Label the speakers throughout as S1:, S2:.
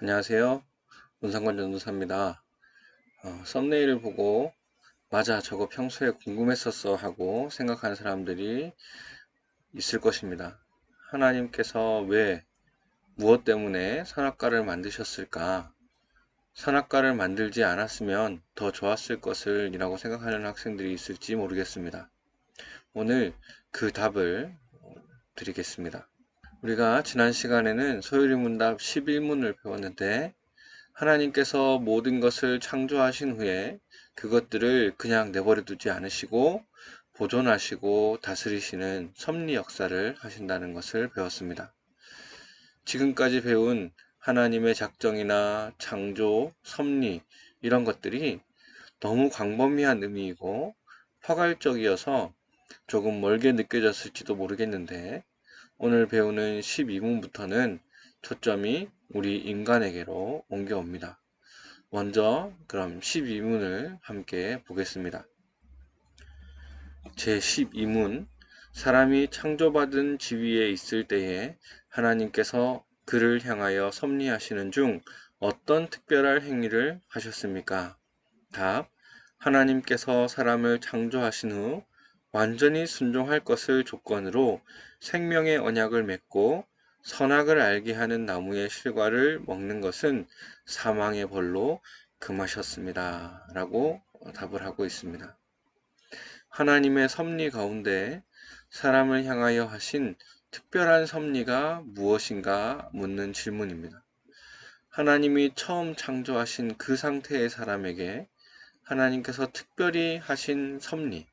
S1: 안녕하세요. 문상관 전도사입니다. 어, 썸네일을 보고 맞아 저거 평소에 궁금했었어 하고 생각하는 사람들이 있을 것입니다. 하나님께서 왜 무엇 때문에 선악과를 만드셨을까? 선악과를 만들지 않았으면 더 좋았을 것을 이라고 생각하는 학생들이 있을지 모르겠습니다. 오늘 그 답을 드리겠습니다. 우리가 지난 시간에는 소요리 문답 11문을 배웠는데 하나님께서 모든 것을 창조하신 후에 그것들을 그냥 내버려 두지 않으시고 보존하시고 다스리시는 섭리 역사를 하신다는 것을 배웠습니다. 지금까지 배운 하나님의 작정이나 창조, 섭리 이런 것들이 너무 광범위한 의미이고 포괄적이어서 조금 멀게 느껴졌을지도 모르겠는데 오늘 배우는 12문부터는 초점이 우리 인간에게로 옮겨옵니다. 먼저 그럼 12문을 함께 보겠습니다. 제 12문 사람이 창조받은 지위에 있을 때에 하나님께서 그를 향하여 섭리하시는 중 어떤 특별한 행위를 하셨습니까? 답. 하나님께서 사람을 창조하신 후 완전히 순종할 것을 조건으로 생명의 언약을 맺고 선악을 알게 하는 나무의 실과를 먹는 것은 사망의 벌로 금하셨습니다. 라고 답을 하고 있습니다. 하나님의 섭리 가운데 사람을 향하여 하신 특별한 섭리가 무엇인가 묻는 질문입니다. 하나님이 처음 창조하신 그 상태의 사람에게 하나님께서 특별히 하신 섭리,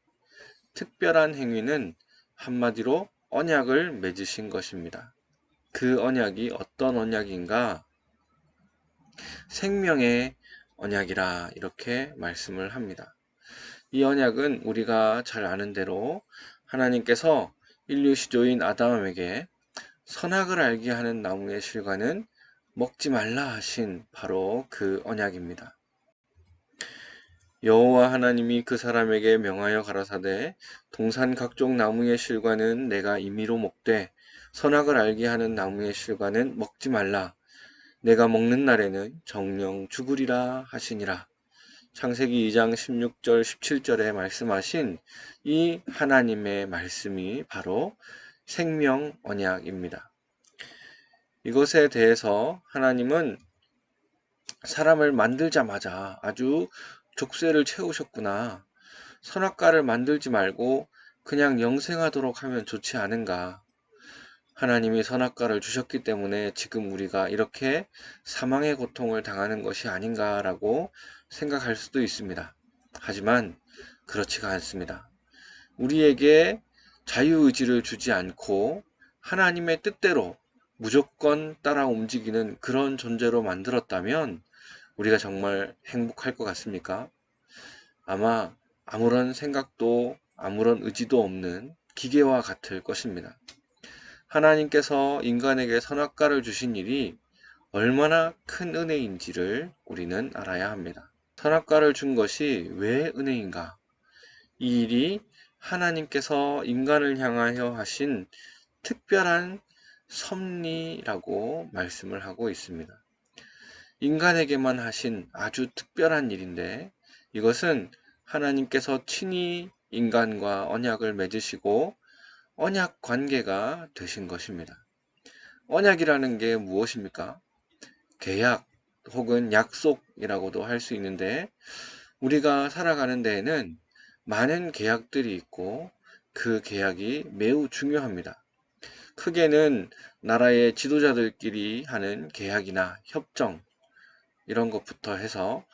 S1: 특별한 행위는 한마디로 언약을 맺으신 것입니다. 그 언약이 어떤 언약인가? 생명의 언약이라 이렇게 말씀을 합니다. 이 언약은 우리가 잘 아는 대로 하나님께서 인류 시조인 아담에게 선악을 알게 하는 나무의 실과는 먹지 말라 하신 바로 그 언약입니다. 여호와 하나님이 그 사람에게 명하여 가라사대 동산 각종 나무의 실과는 내가 임의로 먹되 선악을 알게 하는 나무의 실과는 먹지 말라 내가 먹는 날에는 정령 죽으리라 하시니라 창세기 2장 16절 17절에 말씀하신 이 하나님의 말씀이 바로 생명 언약입니다. 이것에 대해서 하나님은 사람을 만들자마자 아주 족쇄를 채우셨구나. 선악과를 만들지 말고 그냥 영생하도록 하면 좋지 않은가. 하나님이 선악과를 주셨기 때문에 지금 우리가 이렇게 사망의 고통을 당하는 것이 아닌가라고 생각할 수도 있습니다. 하지만 그렇지가 않습니다. 우리에게 자유의지를 주지 않고 하나님의 뜻대로 무조건 따라 움직이는 그런 존재로 만들었다면 우리가 정말 행복할 것 같습니까? 아마 아무런 생각도 아무런 의지도 없는 기계와 같을 것입니다. 하나님께서 인간에게 선악과를 주신 일이 얼마나 큰 은혜인지를 우리는 알아야 합니다. 선악과를 준 것이 왜 은혜인가? 이 일이 하나님께서 인간을 향하여 하신 특별한 섭리라고 말씀을 하고 있습니다. 인간에게만 하신 아주 특별한 일인데 이것은 하나님께서 친히 인간과 언약을 맺으시고 언약 관계가 되신 것입니다. 언약이라는 게 무엇입니까? 계약 혹은 약속이라고도 할 수 있는데 우리가 살아가는 데에는 많은 계약들이 있고 그 계약이 매우 중요합니다. 크게는 나라의 지도자들끼리 하는 계약이나 협정, 이런 것부터 해서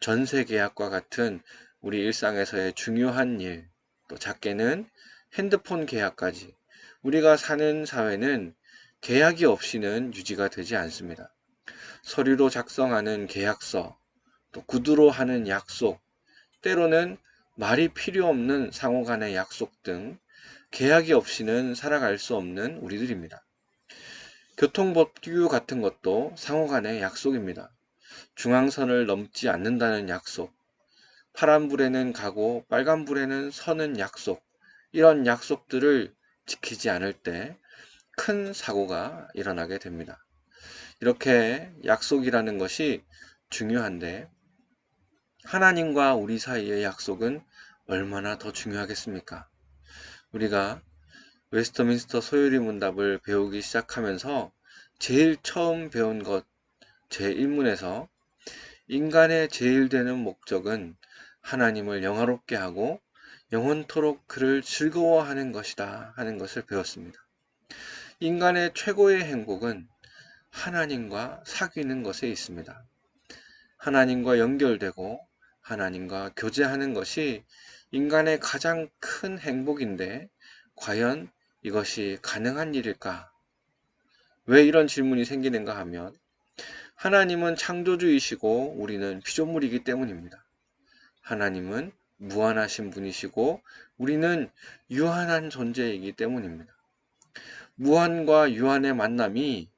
S1: 전세 계약과 같은 우리 일상에서의 중요한 일, 또 작게는 핸드폰 계약까지 우리가 사는 사회는 계약이 없이는 유지가 되지 않습니다. 서류로 작성하는 계약서, 또 구두로 하는 약속, 때로는 말이 필요 없는 상호 간의 약속 등 계약이 없이는 살아갈 수 없는 우리들입니다. 교통법규 같은 것도 상호 간의 약속입니다. 중앙선을 넘지 않는다는 약속, 파란불에는 가고 빨간불에는 서는 약속, 이런 약속들을 지키지 않을 때 큰 사고가 일어나게 됩니다. 이렇게 약속이라는 것이 중요한데 하나님과 우리 사이의 약속은 얼마나 더 중요하겠습니까? 우리가 웨스터민스터 소요리 문답을 배우기 시작하면서 제일 처음 배운 것 제1문에서 인간의 제일 되는 목적은 하나님을 영화롭게 하고 영원토록 그를 즐거워하는 것이다 하는 것을 배웠습니다. 인간의 최고의 행복은 하나님과 사귀는 것에 있습니다. 하나님과 연결되고 하나님과 교제하는 것이 인간의 가장 큰 행복인데 과연 이것이 가능한 일일까? 왜 이런 질문이 생기는가 하면 하나님은 창조주이시고 우리는 피조물이기 때문입니다. 하나님은 무한하신 분이시고 우리는 유한한 존재이기 때문입니다. 무한과 유한의 만남이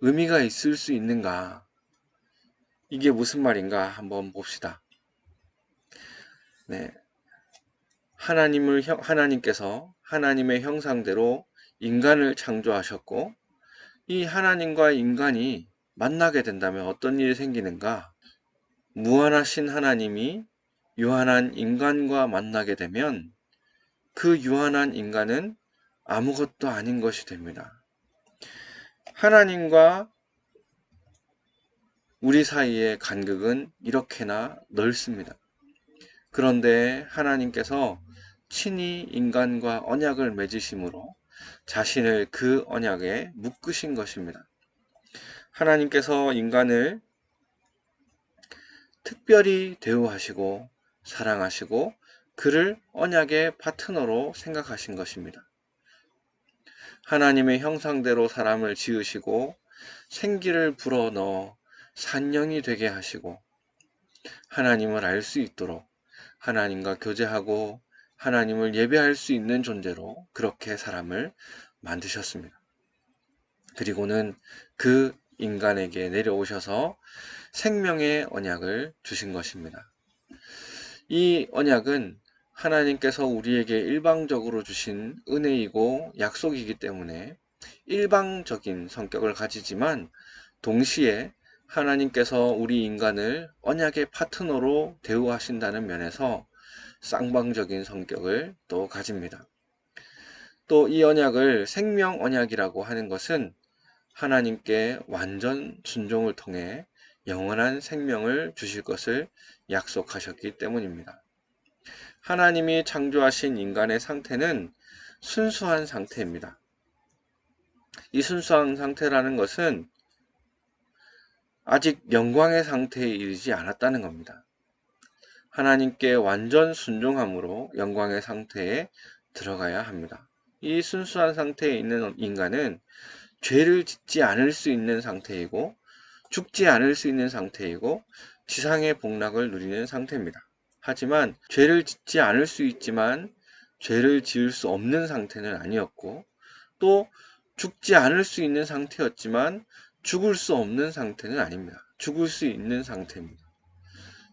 S1: 의미가 있을 수 있는가? 이게 무슨 말인가 한번 봅시다. 네. 하나님을 하나님께서 하나님의 형상대로 인간을 창조하셨고 이 하나님과 인간이 만나게 된다면 어떤 일이 생기는가? 무한하신 하나님이 유한한 인간과 만나게 되면 그 유한한 인간은 아무것도 아닌 것이 됩니다. 하나님과 우리 사이의 간극은 이렇게나 넓습니다. 그런데 하나님께서 친히 인간과 언약을 맺으심으로 자신을 그 언약에 묶으신 것입니다. 하나님께서 인간을 특별히 대우하시고 사랑하시고 그를 언약의 파트너로 생각하신 것입니다. 하나님의 형상대로 사람을 지으시고 생기를 불어넣어 산령이 되게 하시고 하나님을 알 수 있도록 하나님과 교제하고 하나님을 예배할 수 있는 존재로 그렇게 사람을 만드셨습니다. 그리고는 그 인간에게 내려오셔서 생명의 언약을 주신 것입니다. 이 언약은 하나님께서 우리에게 일방적으로 주신 은혜이고 약속이기 때문에 일방적인 성격을 가지지만 동시에 하나님께서 우리 인간을 언약의 파트너로 대우하신다는 면에서 쌍방적인 성격을 또 가집니다. 또 이 언약을 생명 언약이라고 하는 것은 하나님께 완전 순종을 통해 영원한 생명을 주실 것을 약속하셨기 때문입니다. 하나님이 창조하신 인간의 상태는 순수한 상태입니다. 이 순수한 상태라는 것은 아직 영광의 상태에 이르지 않았다는 겁니다. 하나님께 완전 순종함으로 영광의 상태에 들어가야 합니다. 이 순수한 상태에 있는 인간은 죄를 짓지 않을 수 있는 상태이고 죽지 않을 수 있는 상태이고 지상의 복락을 누리는 상태입니다. 하지만 죄를 짓지 않을 수 있지만 죄를 지을 수 없는 상태는 아니었고 또 죽지 않을 수 있는 상태였지만 죽을 수 없는 상태는 아닙니다. 죽을 수 있는 상태입니다.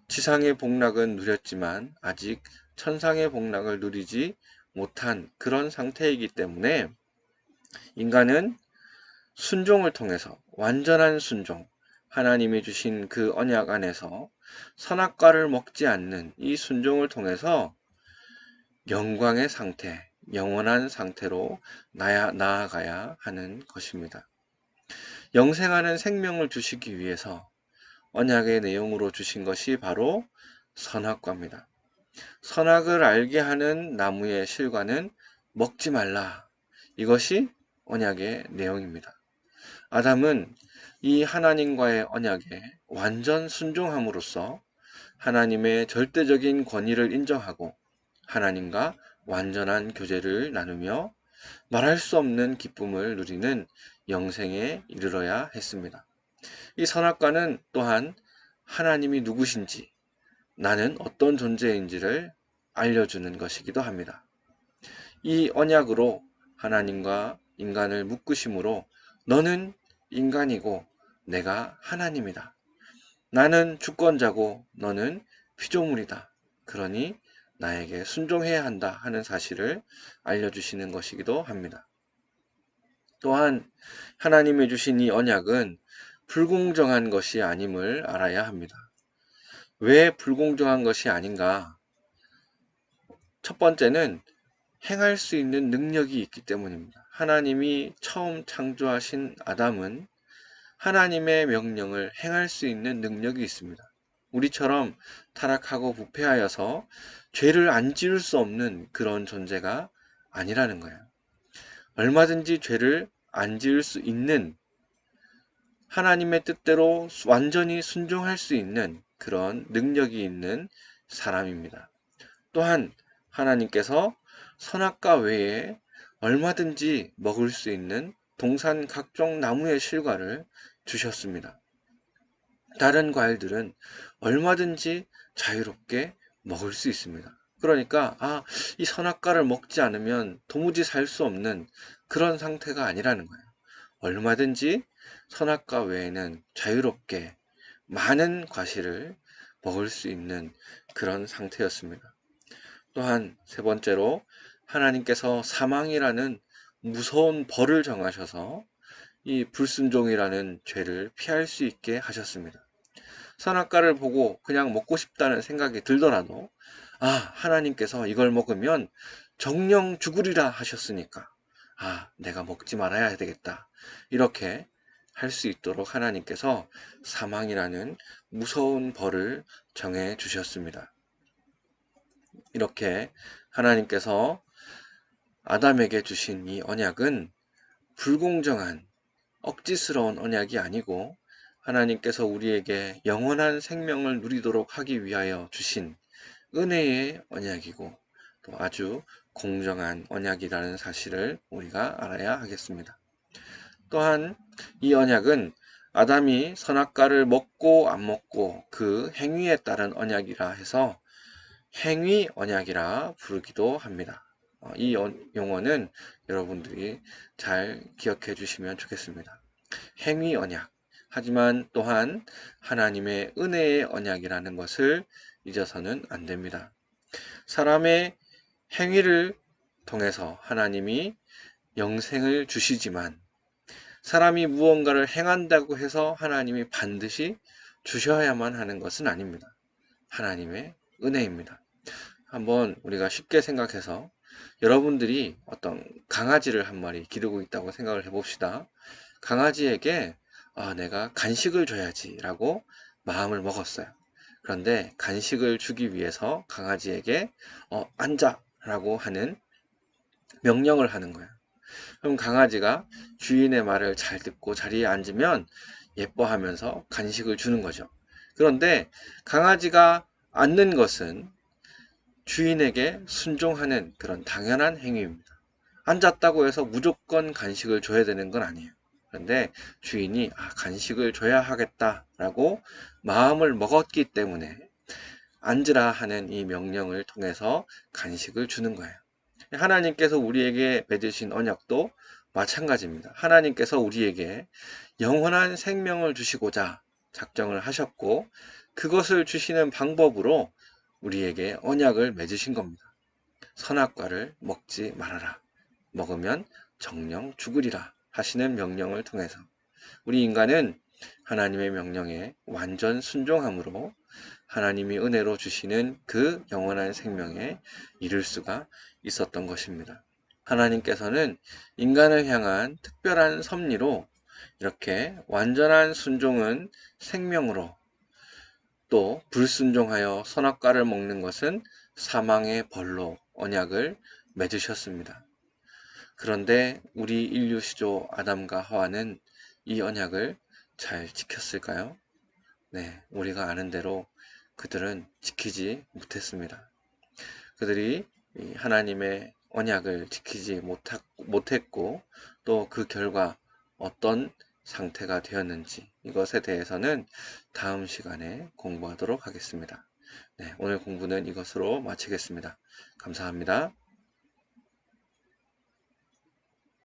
S1: 지상의 복락은 누렸지만 아직 천상의 복락을 누리지 못한 그런 상태이기 때문에 인간은 순종을 통해서 완전한 순종, 하나님이 주신 그 언약 안에서 선악과를 먹지 않는 이 순종을 통해서 영광의 상태, 영원한 상태로 나야, 나아가야 하는 것입니다. 영생하는 생명을 주시기 위해서 언약의 내용으로 주신 것이 바로 선악과입니다. 선악을 알게 하는 나무의 실과는 먹지 말라. 이것이 언약의 내용입니다. 아담은 이 하나님과의 언약에 완전 순종함으로써 하나님의 절대적인 권위를 인정하고 하나님과 완전한 교제를 나누며 말할 수 없는 기쁨을 누리는 영생에 이르러야 했습니다. 이 선악과는 또한 하나님이 누구신지 나는 어떤 존재인지를 알려주는 것이기도 합니다. 이 언약으로 하나님과 인간을 묶으심으로 너는 인간이고 내가 하나님이다. 나는 주권자고 너는 피조물이다. 그러니 나에게 순종해야 한다 하는 사실을 알려주시는 것이기도 합니다. 또한 하나님의 주신 이 언약은 불공정한 것이 아님을 알아야 합니다. 왜 불공정한 것이 아닌가? 첫 번째는 행할 수 있는 능력이 있기 때문입니다. 하나님이 처음 창조하신 아담은 하나님의 명령을 행할 수 있는 능력이 있습니다. 우리처럼 타락하고 부패하여서 죄를 안 지을 수 없는 그런 존재가 아니라는 거예요. 얼마든지 죄를 안 지을 수 있는 하나님의 뜻대로 완전히 순종할 수 있는 그런 능력이 있는 사람입니다. 또한 하나님께서 선악과 외에 얼마든지 먹을 수 있는 동산 각종 나무의 실과를 주셨습니다. 다른 과일들은 얼마든지 자유롭게 먹을 수 있습니다. 그러니까 아, 이 선악과를 먹지 않으면 도무지 살 수 없는 그런 상태가 아니라는 거예요. 얼마든지 선악과 외에는 자유롭게 많은 과실을 먹을 수 있는 그런 상태였습니다. 또한 세 번째로 하나님께서 사망이라는 무서운 벌을 정하셔서 이 불순종이라는 죄를 피할 수 있게 하셨습니다. 선악과를 보고 그냥 먹고 싶다는 생각이 들더라도 아 하나님께서 이걸 먹으면 정령 죽으리라 하셨으니까 아 내가 먹지 말아야 되겠다 이렇게 할 수 있도록 하나님께서 사망이라는 무서운 벌을 정해 주셨습니다. 이렇게 하나님께서 아담에게 주신 이 언약은 불공정한 억지스러운 언약이 아니고 하나님께서 우리에게 영원한 생명을 누리도록 하기 위하여 주신 은혜의 언약이고 또 아주 공정한 언약이라는 사실을 우리가 알아야 하겠습니다. 또한 이 언약은 아담이 선악과를 먹고 안 먹고 그 행위에 따른 언약이라 해서 행위 언약이라 부르기도 합니다. 어, 이 용어는 여러분들이 잘 기억해 주시면 좋겠습니다. 행위 언약. 하지만 또한 하나님의 은혜의 언약이라는 것을 잊어서는 안 됩니다. 사람의 행위를 통해서 하나님이 영생을 주시지만 사람이 무언가를 행한다고 해서 하나님이 반드시 주셔야만 하는 것은 아닙니다. 하나님의 은혜입니다. 한번 우리가 쉽게 생각해서 여러분들이 어떤 강아지를 한 마리 기르고 있다고 생각을 해봅시다. 강아지에게 아, 내가 간식을 줘야지 라고 마음을 먹었어요. 그런데 간식을 주기 위해서 강아지에게 어, 앉아 라고 하는 명령을 하는 거예요. 그럼 강아지가 주인의 말을 잘 듣고 자리에 앉으면 예뻐하면서 간식을 주는 거죠. 그런데 강아지가 앉는 것은 주인에게 순종하는 그런 당연한 행위입니다. 앉았다고 해서 무조건 간식을 줘야 되는 건 아니에요. 그런데 주인이 아, 간식을 줘야 하겠다라고 마음을 먹었기 때문에 앉으라 하는 이 명령을 통해서 간식을 주는 거예요. 하나님께서 우리에게 맺으신 언약도 마찬가지입니다. 하나님께서 우리에게 영원한 생명을 주시고자 작정을 하셨고 그것을 주시는 방법으로 우리에게 언약을 맺으신 겁니다. 선악과를 먹지 말아라. 먹으면 정령 죽으리라 하시는 명령을 통해서 우리 인간은 하나님의 명령에 완전 순종함으로 하나님이 은혜로 주시는 그 영원한 생명에 이를 수가 있었던 것입니다. 하나님께서는 인간을 향한 특별한 섭리로 이렇게 완전한 순종은 생명으로 또 불순종하여 선악과를 먹는 것은 사망의 벌로 언약을 맺으셨습니다. 그런데 우리 인류 시조 아담과 하와는 이 언약을 잘 지켰을까요? 네, 우리가 아는 대로 그들은 지키지 못했습니다. 그들이 하나님의 언약을 지키지 못했고 또 그 결과 어떤 상태가 되었는지 이것에 대해서는 다음 시간에 공부하도록 하겠습니다. 네, 오늘 공부는 이것으로 마치겠습니다. 감사합니다.